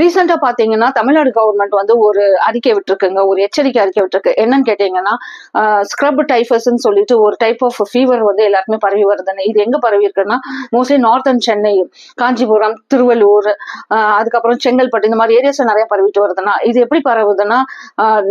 ரீசெண்டா பாத்தீங்கன்னா தமிழ்நாடு கவர்மெண்ட் வந்து ஒரு அறிக்கை விட்டுருக்குங்க. ஒரு எச்சரிக்கை அறிக்கை விட்டுருக்கு. என்னன்னு கேட்டீங்கன்னா ஸ்க்ரப் டைஃபஸ்ன்னு சொல்லிட்டு ஒரு டைப் ஆஃப் ஃபீவர் வந்து எல்லாருக்குமே பரவி வருதுன்னு. இது எங்க பரவி இருக்குன்னா மோஸ்ட்லி நார்த்தன் சென்னை காஞ்சிபுரம் திருவள்ளூர் அதுக்கப்புறம் செங்கல்பட்டு இந்த மாதிரி ஏரியாஸ்ல நிறைய பரவிட்டு வருதுன்னா இது எப்படி பரவுதுன்னா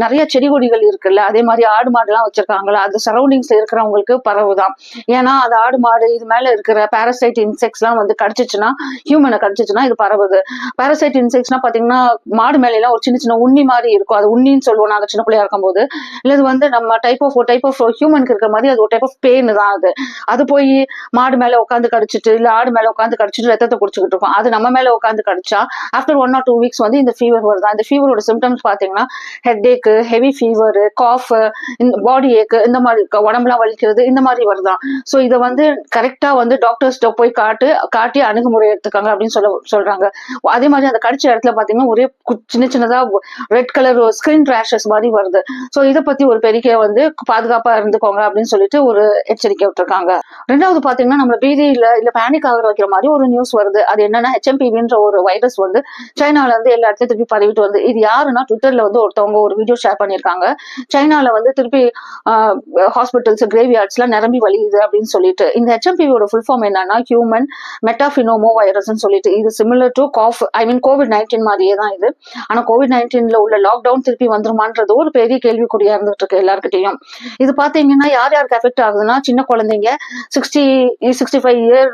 நிறைய செடி கொடிகள் இருக்குல்ல அதே மாதிரி ஆடு மாடுலாம் வச்சிருக்காங்களா அது சரௌண்டிங்ஸ்ல இருக்கிறவங்களுக்கு பரவுதான். ஏன்னா அது ஆடு மாடு இது மேல இருக்கிற பாரசைட் இன்செக்ட்ஸ்லாம் வந்து கடிச்சிச்சுன்னா ஹியூமனை கடிச்சிச்சுன்னா இது பரவுது. பாரசைட் இருந்துச்சுன்னா பாத்தீங்கன்னா மாடு மேலாம் எல்லாம் ஒரு சின்ன சின்ன உண்ணி மாதிரி இருக்கும். அது உண்ணின்னு சொல்லுவோம் நாங்க சின்ன பிள்ளையா இருக்கும்போது. இல்ல இது வந்து நம்ம டைப் ஆஃப் டைப் ஆஃப் ஹியூமனுக்கு இருக்கிற மாதிரி அது ஒரு டைப் ஆஃப் பெயின் தான் அது. அது போய் மாடு மேல உட்காந்து கடிச்சிட்டு இல்ல ஆடு மேல உட்காந்து கடிச்சிட்டு ரத்தத்தை குடிச்சுக்கிட்டு இருக்கும். அது நம்ம மேல உட்காந்து கடிச்சா after one or two weeks வந்து இந்த ஃபீவர் வருதா இந்த ஃபீவரோட சிம்டம்ஸ் பாத்தீங்கன்னா headache heavy fever cough இந்த பாடி ஏக்கு இந்த மாதிரி க- உடம்புலாம் வலிக்கிறது இந்த மாதிரி வருதான். ஸோ இதை வந்து கரெக்டா வந்து டாக்டர்ஸ்ட போய் காட்டு காட்டி அணுகுமுறை எடுத்துக்காங்க அப்படின்னு சொல்ல சொல்றாங்க. அதே மாதிரி அந்த கடிச்ச இடத்துல பாத்தீங்கன்னா ஒரே கு- சின்ன சின்னதா ரெட் கலர் ஸ்கிரீன் ரேஷஸ் மாதிரி வருது. ஸோ இதை பத்தி ஒரு பெரிய வந்து பாதுகாப்பா இருந்துக்கோங்க அப்படின்னு சொல்லிட்டு ஒரு எச்சரிக்கை விட்டுருக்காங்க. ரெண்டாவது பாத்தீங்கன்னா நம்ம பீதியில இல்ல பேனிக் ஆகிற வைக்கிற மாதிரி ஒரு நியூஸ் வருது. அது என்னன்னா ஹெச்எம்பிவின்ற ஒரு வைரஸ் வந்து சைனால இருந்து எல்லா இடத்துலயும் திருப்பி பரவிட்டு வருது. இது யாருன்னா ட்விட்டர்ல வந்து ஒருத்தவங்க ஒரு வீடியோ ஷேர் பண்ணியிருக்காங்க. சைனால வந்து திருப்பி ஹாஸ்பிட்டல்ஸ் கிரேவியார்ட்ஸ் எல்லாம் நிரம்பி வழியுது அப்படின்னு சொல்லிட்டு. இந்த ஹெச்எம்பிவியோட ஃபுல் ஃபார்ம் என்னன்னா ஹியூமன் மெட்டாஃபினோமோ வைரஸ்னு சொல்லிட்டு. இது similar to cough I mean COVID nineteen மாதிரியே தான் இது. ஆனா கோவிட் நைன்டீன்ல உள்ள லாக்டவுன் திருப்பி வந்துருமான்றது ஒரு பெரிய கேள்விக்குறியா இருந்துட்டு இருக்கு எல்லாருக்கிட்டையும் இது பாத்தீங்கன்னா யார் யாருக்கு எஃபெக்ட் ஆகுதுன்னா சின்ன குழந்தைங்க sixty sixty five year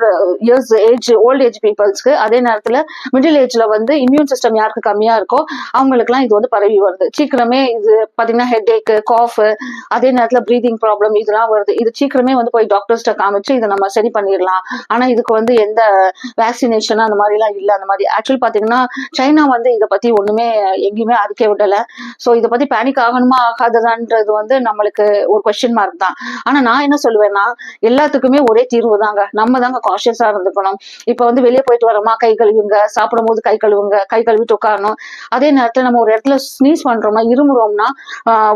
years age old age பீப்புள்ஸ்க்கு அதே நேரத்துல மிடில் ஏஜ்ல வந்து இம்யூன் சிஸ்டம் யாருக்கு கம்மியா இருக்கோ அவங்களுக்குலாம் இது வந்து பரவி வருது. சீக்கிரமே இது பாத்தீங்கன்னா ஹெட் ஏக் காஃப் அதே நேரத்துல ப்ரீதிங் ப்ராப்ளம் இதெல்லாம் வருது. இது சீக்கிரமே வந்து போய் டாக்டர்ஸ்ட்ட காமிச்சு இதை நம்ம சரி பண்ணிடலாம். ஆனா இதுக்கு வந்து எந்த வேக்சினேஷன் அந்த மாதிரி எல்லாம் இல்ல. அந்த மாதிரி ஆக்சுவல் பாத்தீங்கன்னா சைனா வந்து இதை பத்தி ஒண்ணுமே எங்கேயுமே அறிக்கை விடல. சோ இதை பத்தி பேனிக் ஆகணுமா ஆகாததான்றது வந்து நம்மளுக்கு ஒரு கொஸ்டின் மார்க் தான். ஆனா நான் என்ன சொல்லுவேன்னா எல்லாத்துக்குமே ஒரே தீர்வு தாங்க நம்ம தாங்க காஷியஸா இருந்துக்கணும். இப்ப வந்து வெளியே போயிட்டு வரோமா கை கழுவுங்க சாப்பிடும் போது கை கழுவுங்க கை கழுவிட்டு உட்காரணும். அதே நேரத்துல நம்ம ஒரு இடத்துல ஸ்னீஸ் பண்றோமா இருமுறோம்னா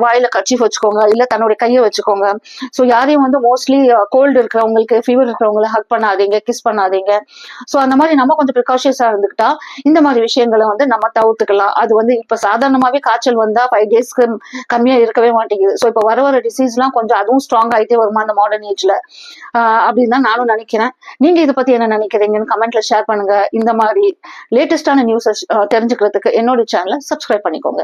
வாயில கச்சி வச்சுக்கோங்க இல்ல தன்னுடைய கையை வச்சுக்கோங்க. ஸோ யாரையும் வந்து மோஸ்ட்லி கோல்டு இருக்கிறவங்களுக்கு ஃபீவர் இருக்கிறவங்கள ஹக் பண்ணாதீங்க கிஸ் பண்ணாதீங்க. ஸோ அந்த மாதிரி நம்ம கொஞ்சம் ப்ரிகாஷியஸா இருந்துக்கிட்டா இந்த மாதிரி விஷயங்கள் வந்து நம்ம தவிர்த்துக்கலாம். அது வந்து இப்ப சாதாரணமாவே காய்ச்சல் வந்தா ஃபைவ் டேஸ்க்கு கம்மியா இருக்கவே மாட்டேங்குது. ஸோ இப்ப வர வர டிசீஸ்லாம் கொஞ்சம் அதுவும் ஸ்ட்ராங் ஆயிட்டே வருமா அந்த மாடர்ன் ஏஜ்ல அப்படின்னு தான் நானும் நினைக்கிறேன். நீங்க இதை பத்தி என்ன நினைக்கிறீங்கன்னு கமெண்ட்ல ஷேர் பண்ணுங்க. இந்த மாதிரி லேட்டஸ்டான நியூஸஸ் தெரிஞ்சுக்கிறதுக்கு என்னோட சேனலை சப்ஸ்கிரைப் பண்ணிக்கோங்க.